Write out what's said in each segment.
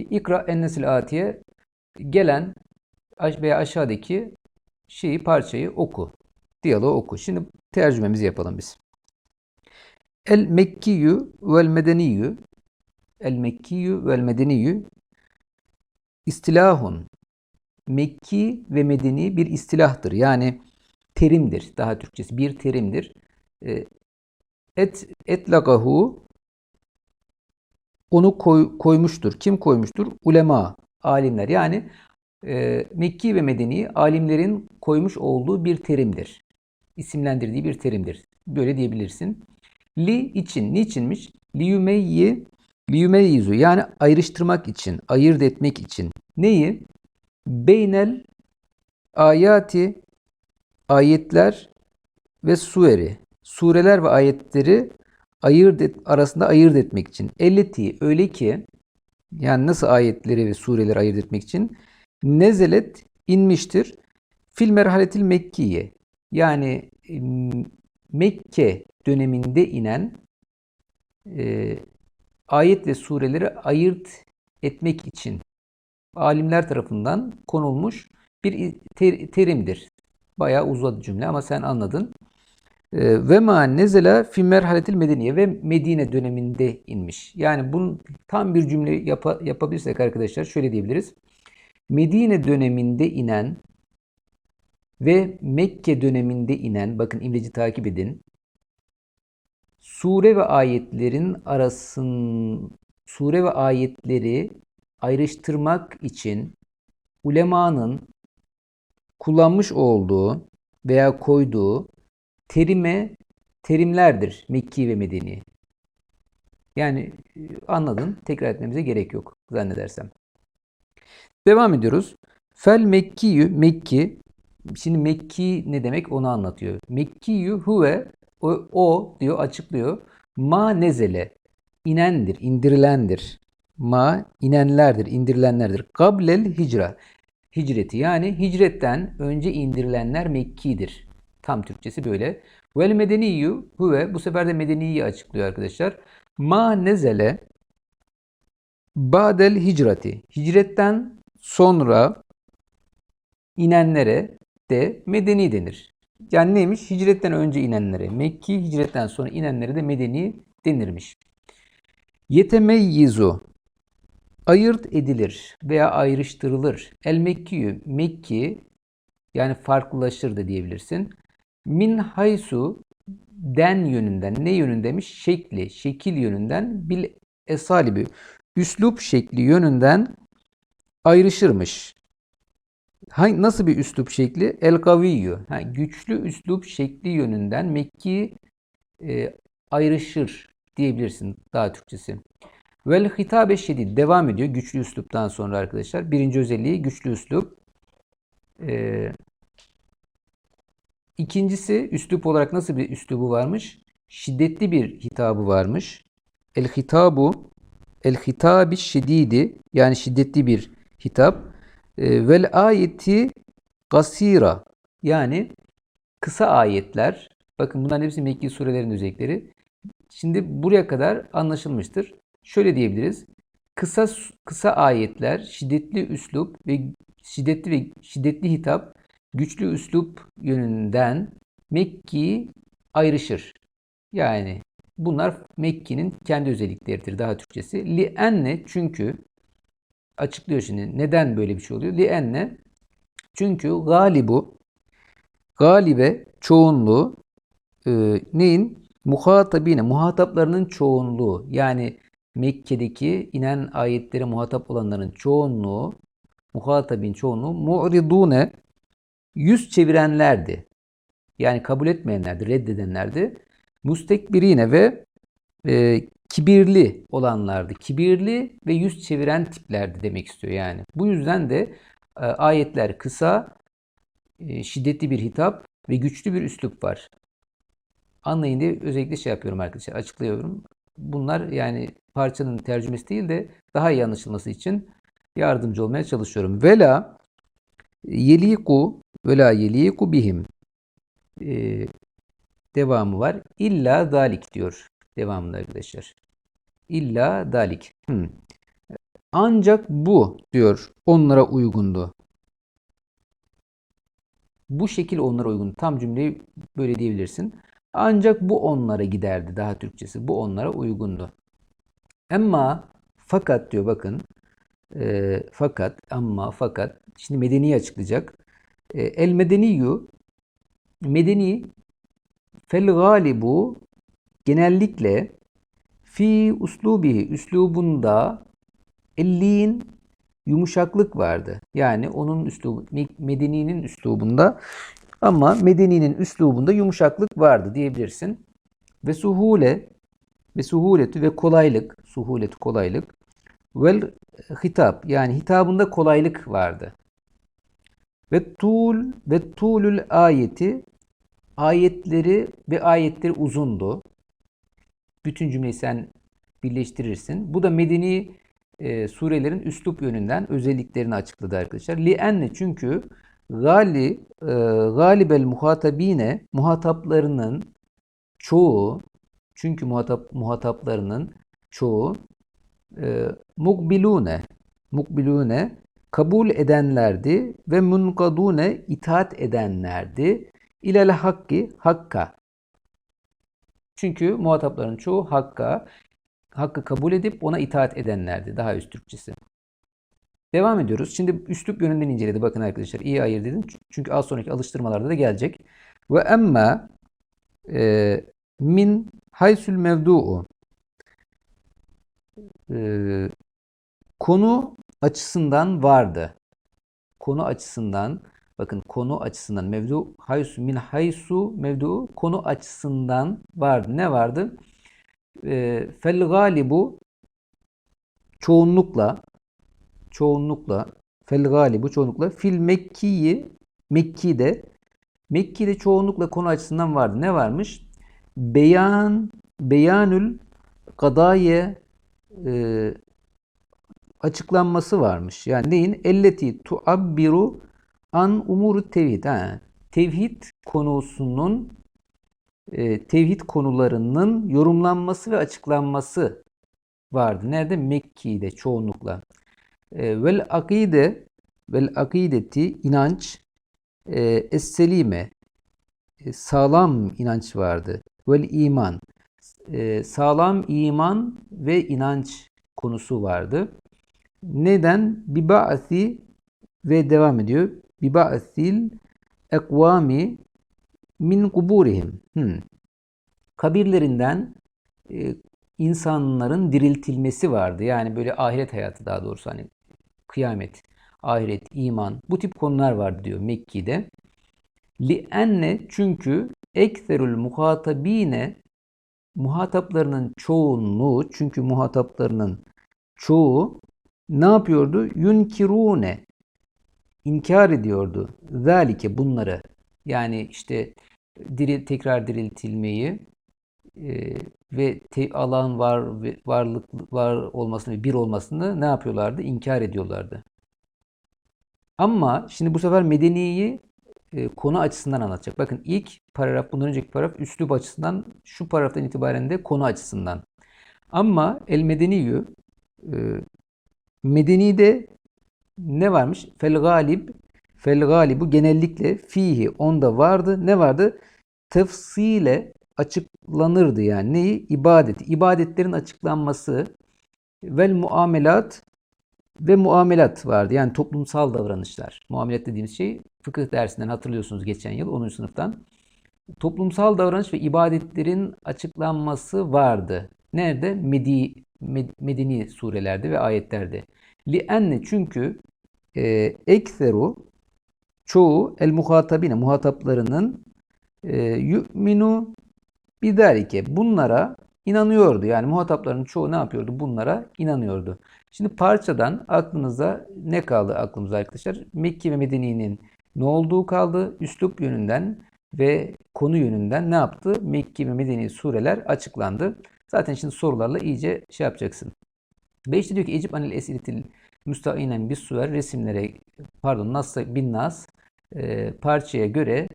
İkra ennesil atiye gelen veya aşağıdaki şeyi parçayı oku. Diyaloğu oku. Şimdi tercümemizi yapalım biz. El Mekkiyyü vel Medeniyyü El Mekkiyyü vel Medeniyyü istilahun Mekki ve Medeni bir istilahtır. Yani terimdir. Daha Türkçesi bir terimdir. E, Et etlagahu onu koy- koymuştur. Kim koymuştur? Ulema, alimler. Yani e, Mekki ve Medeni alimlerin koymuş olduğu bir terimdir. İsimlendirdiği bir terimdir. Böyle diyebilirsin. Li için, niçinmiş? Liyümeyyi, liyümeyyizu yani ayrıştırmak için, ayırt etmek için. Neyi? Beynel ayati, ayetler ve sueri. Sureler ve ayetleri ayırt et, arasında ayırt etmek için. Elleti öyle ki yani nasıl ayetleri ve sureleri ayırt etmek için nezelet inmiştir. Fil merhaletil Mekkiye yani Mekke döneminde inen e, ayet ve sureleri ayırt etmek için alimler tarafından konulmuş bir ter- terimdir. Bayağı uzadı cümle ama sen anladın. E, Ve ma nezela fi merhaletil medeniye ve Medine döneminde inmiş. Yani bunun tam bir cümle yapa- yapabilirsek arkadaşlar şöyle diyebiliriz. Medine döneminde inen ve Mekke döneminde inen, bakın imleci takip edin. Sure ve ayetlerin arasın sure ve ayetleri ayrıştırmak için ulemanın kullanmış olduğu veya koyduğu terime terimlerdir Mekki ve Medeni. Yani e, anladın. Tekrar etmemize gerek yok zannedersem. Devam ediyoruz. Fel Mekkiyyü Mekki. Şimdi Mekki ne demek onu anlatıyor. Mekkiyyü huve o, o diyor açıklıyor. Ma nezele inendir, indirilendir. Ma inenlerdir, indirilenlerdir. Kablel hicra. Hicreti yani hicretten önce indirilenler Mekki'dir. Tam Türkçesi böyle. Vel medeniyyü huve bu sefer de medeniyi açıklıyor arkadaşlar. Ma nezele ba'del hicrati. Hicretten sonra inenlere de medeni denir. Yani neymiş? Hicretten önce inenlere Mekki, hicretten sonra inenlere de medeni denirmiş. Yetemeyyizu ayırt edilir veya ayrıştırılır. El Mekkiyü Mekki yani farklılaşır da diyebilirsin. Min haysu den yönünden ne yönündemiş? Şekli, şekil yönünden bil esalibi üslup şekli yönünden ayrışırmış. Hangi, nasıl bir üslup şekli? El kaviyyü. Ha, güçlü üslup şekli yönünden Mekki e, ayrışır diyebilirsin daha Türkçesi. Vel hitabe şedid devam ediyor güçlü üsluptan sonra arkadaşlar. Birinci özelliği güçlü üslup. Ee, ikincisi üslup olarak nasıl bir üslubu varmış? Şiddetli bir hitabı varmış. El hitabu el hitabi şedidi yani şiddetli bir hitap. Ee, vel ayeti gasira yani kısa ayetler. Bakın bunların hepsi Mekki surelerin özellikleri. Şimdi buraya kadar anlaşılmıştır. Şöyle diyebiliriz. Kısa kısa ayetler, şiddetli üslup ve şiddetli ve şiddetli hitap, güçlü üslup yönünden Mekki ayrışır. Yani bunlar Mekki'nin kendi özellikleridir daha Türkçesi. Li enne çünkü açıklıyor şimdi neden böyle bir şey oluyor. Li enne çünkü galibu galibe çoğunluğu e, neyin? Muhatabine, muhataplarının çoğunluğu yani Mekke'deki inen ayetlere muhatap olanların çoğunluğu, muhatabin çoğunluğu mu'ridune yüz çevirenlerdi. Yani kabul etmeyenlerdi, reddedenlerdi. Mustekbirine ve e, kibirli olanlardı. Kibirli ve yüz çeviren tiplerdi demek istiyor yani. Bu yüzden de e, ayetler kısa, e, şiddetli bir hitap ve güçlü bir üslup var. Anlayın diye özellikle şey yapıyorum arkadaşlar, açıklıyorum. Bunlar yani parçanın tercümesi değil de daha iyi anlaşılması için yardımcı olmaya çalışıyorum. Vela yeliku vela yeliku bihim Ee, devamı var. İlla dalik diyor devamında arkadaşlar. İlla dalik. Hmm. Ancak bu diyor onlara uygundu. Bu şekil onlara uygun. Tam cümleyi böyle diyebilirsin. Ancak bu onlara giderdi daha Türkçesi. Bu onlara uygundu. Ama fakat diyor bakın. e, fakat ama fakat şimdi medeniyi açıklayacak. E, el medeniyyu medeni fel galibu genellikle fi uslubihi üslubunda ellin yumuşaklık vardı. Yani onun üslubu Medeni'nin üslubunda ama Medeni'nin üslubunda yumuşaklık vardı diyebilirsin. Ve suhule ve suhuleti ve kolaylık, suhulet kolaylık vel hitap yani hitabında kolaylık vardı. Ve tul ve tulül ayeti ayetleri ve ayetleri uzundu. Bütün cümleyi sen birleştirirsin. Bu da medeni e, surelerin üslup yönünden özelliklerini açıkladı arkadaşlar. Li'enne çünkü gali e, galibel muhatabine muhataplarının çoğu çünkü muhatap muhataplarının çoğu e, mukbilune mukbilune kabul edenlerdi ve munkadune itaat edenlerdi. İlel hakki hakka. Çünkü muhatapların çoğu hakka hakkı kabul edip ona itaat edenlerdi. Daha üst Türkçesi. Devam ediyoruz. Şimdi üslup yönünden inceledi. Bakın arkadaşlar iyi ayırt edin. Çünkü az sonraki alıştırmalarda da gelecek. Ve emma e, min haysul mevdu'u e, konu açısından vardı. Konu açısından bakın konu açısından mevdu haysu min haysu mevdu konu açısından vardı. Ne vardı? E, fel galibu çoğunlukla çoğunlukla fel galibu çoğunlukla fil Mekki'yi Mekki'de Mekki'de çoğunlukla konu açısından vardı. Ne varmış? Beyan beyanül kadaye e, açıklanması varmış. Yani neyin? Elleti tuabbiru an umuru tevhid. Ha. Tevhid konusunun e, tevhid konularının yorumlanması ve açıklanması vardı. Nerede? Mekki'de çoğunlukla. E, vel akide vel akideti inanç e, es-selime sağlam inanç vardı. Vel iman sağlam iman ve inanç konusu vardı. Neden? Biba'si ve devam ediyor. Biba'sil ekvami min kuburihim. Hmm. Kabirlerinden e, insanların diriltilmesi vardı. Yani böyle ahiret hayatı daha doğrusu hani kıyamet, ahiret, iman bu tip konular vardı diyor Mekki'de. Li enne çünkü ekserül muhatabine muhataplarının çoğunluğu çünkü muhataplarının çoğu ne yapıyordu? Yunkirune inkar ediyordu. Zalike bunları yani işte diril, tekrar diriltilmeyi e, ve te, alan var varlık var olmasını bir olmasını ne yapıyorlardı? İnkar ediyorlardı. Ama şimdi bu sefer medeniyi e, konu açısından anlatacak. Bakın ilk paragraf, bundan önceki paragraf üslup açısından, şu paragraftan itibaren de konu açısından. Ama el medeniyü e, medenide ne varmış? Fel galib fel galibu genellikle fihi onda vardı. Ne vardı? Tefsile açıklanırdı yani. Neyi? İbadet. İbadetlerin açıklanması vel muamelat ve muamelat vardı. Yani toplumsal davranışlar. Muamelat dediğimiz şey fıkıh dersinden hatırlıyorsunuz geçen yıl 10. sınıftan. Toplumsal davranış ve ibadetlerin açıklanması vardı. Nerede? Medi, med, medeni surelerde ve ayetlerde. Li enne çünkü e, ekseru çoğu el muhatabine muhataplarının e, yu'minu bidarike bunlara inanıyordu. Yani muhatapların çoğu ne yapıyordu? Bunlara inanıyordu. Şimdi parçadan aklınıza ne kaldı aklımıza arkadaşlar? Mekke ve Medine'nin ne olduğu kaldı. Üslup yönünden ve konu yönünden ne yaptı? Mekke ve Medeni sureler açıklandı. Zaten şimdi sorularla iyice şey yapacaksın. 5'te diyor ki Ecib anil esiretil müstainen bir suver resimlere pardon nasıl bin nas e, parçaya göre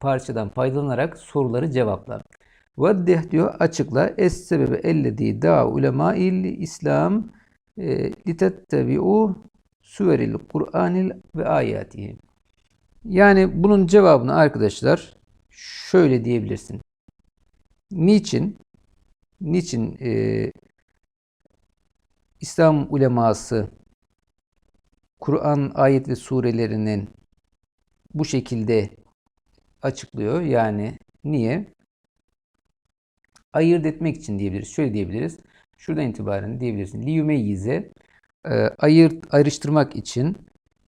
parçadan faydalanarak soruları cevapla. Veddeh diyor açıkla es sebebi ellezî da ulema il İslam e, litettebi'u suveril Kur'anil ve ayatihi. Yani bunun cevabını arkadaşlar şöyle diyebilirsin. Niçin? Niçin e, İslam uleması Kur'an ayet ve surelerinin bu şekilde açıklıyor? Yani niye? Ayırt etmek için diyebiliriz. Şöyle diyebiliriz. Şuradan itibaren diyebilirsin. Liyumeyyize e, ayırt ayrıştırmak için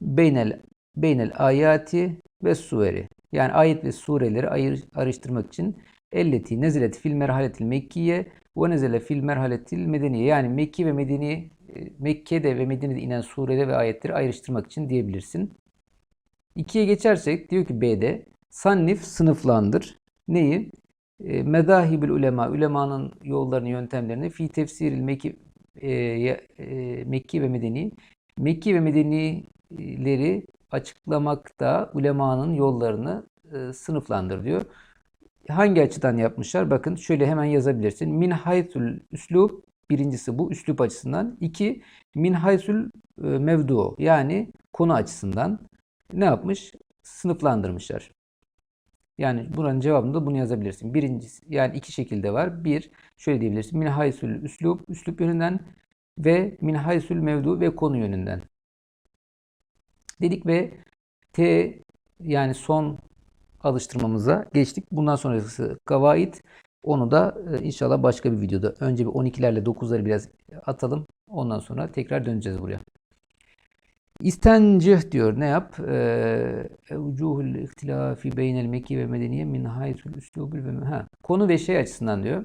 beynel beynel ayati ve suveri. Yani ayet ve sureleri ayır, ayrıştırmak için elleti nezilet fil merhaletil mekkiye ve nezele fil merhaletil medeniye. Yani Mekki ve Medeni e, Mekke'de ve Medine'de inen sureleri ve ayetleri ayrıştırmak için diyebilirsin. İkiye geçersek diyor ki B'de sannif sınıflandır. Neyi? E, Medahibül ulema, ulemanın yollarını, yöntemlerini fi tefsiril Mekki, e, Mekki ve Medeni. Mekki ve Medenileri açıklamakta ulemanın yollarını sınıflandır diyor. Hangi açıdan yapmışlar? Bakın şöyle hemen yazabilirsin. Min haytul üslub birincisi bu üslup açısından. İki min haysul e, mevdu yani konu açısından ne yapmış? Sınıflandırmışlar. Yani buranın cevabında bunu yazabilirsin. Birincisi yani iki şekilde var. Bir şöyle diyebilirsin. Min haysul üslub üslup yönünden ve min haysul mevdu ve konu yönünden. Dedik ve T yani son alıştırmamıza geçtik. Bundan sonrası gavaid. Onu da e, inşallah başka bir videoda. Önce bir 12'lerle 9'ları biraz atalım. Ondan sonra tekrar döneceğiz buraya. İstencih diyor. Ne yap? Evcuhul ihtilafi beynel mekki ve medeniye min haysul üslubül ve ha. Konu ve şey açısından diyor.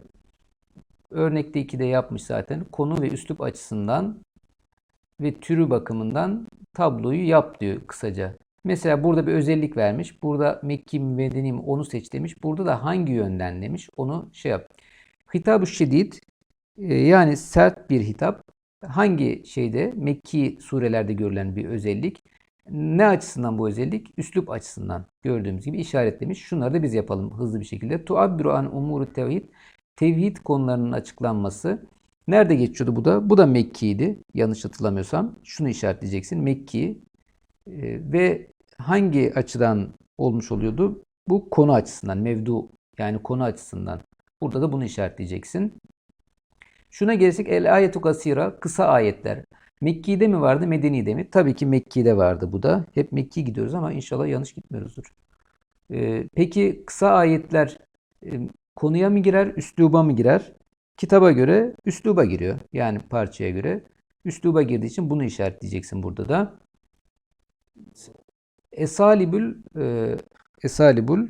Örnekte 2'de yapmış zaten. Konu ve üslup açısından ve türü bakımından tabloyu yap diyor kısaca. Mesela burada bir özellik vermiş. Burada Mekki mi Medeni mi onu seç demiş. Burada da hangi yönden demiş. Onu şey yap. Hitab-ı şedid e, yani sert bir hitap. Hangi şeyde Mekki surelerde görülen bir özellik. Ne açısından bu özellik? Üslup açısından gördüğümüz gibi işaretlemiş. Şunları da biz yapalım hızlı bir şekilde. Tuabbiru an umuru tevhid. Tevhid konularının açıklanması. Nerede geçiyordu bu da? Bu da Mekki'ydi. Yanlış hatırlamıyorsam. Şunu işaretleyeceksin. Mekki e, ve hangi açıdan olmuş oluyordu? Bu konu açısından, mevdu yani konu açısından. Burada da bunu işaretleyeceksin. Şuna gelirsek el ayetu kasira kısa ayetler. Mekki'de mi vardı, Medeni'de mi? Tabii ki Mekki'de vardı bu da. Hep Mekki gidiyoruz ama inşallah yanlış gitmiyoruzdur. Ee, peki kısa ayetler e, konuya mı girer, üsluba mı girer? Kitaba göre üsluba giriyor. Yani parçaya göre. Üsluba girdiği için bunu işaretleyeceksin burada da. Esalibül e, esalibül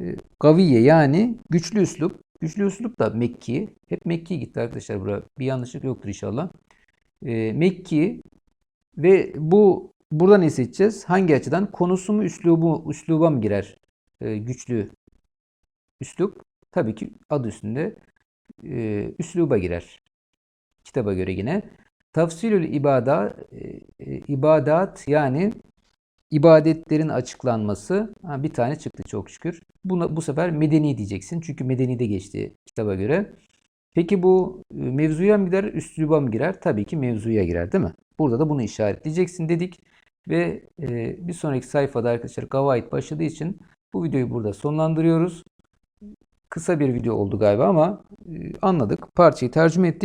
e, gaviye yani güçlü üslup. Güçlü üslup da Mekki. Hep Mekki gitti arkadaşlar buraya. Bir yanlışlık yoktur inşallah. E, Mekki ve bu burada ne seçeceğiz? Hangi açıdan? Konusu mu üslubu, üsluba mı girer? E, güçlü üslup. Tabii ki adı üstünde e, üsluba girer. Kitaba göre yine. Tafsilül ibada, ibadat yani ibadetlerin açıklanması ha, bir tane çıktı çok şükür. Buna, bu sefer medeni diyeceksin. Çünkü medeni de geçti kitaba göre. Peki bu e, mevzuya mı girer, üsluba mı girer? Tabii ki mevzuya girer değil mi? Burada da bunu işaretleyeceksin dedik. Ve e, bir sonraki sayfada arkadaşlar gavayit başladığı için bu videoyu burada sonlandırıyoruz. Kısa bir video oldu galiba ama e, anladık. Parçayı tercüme ettik.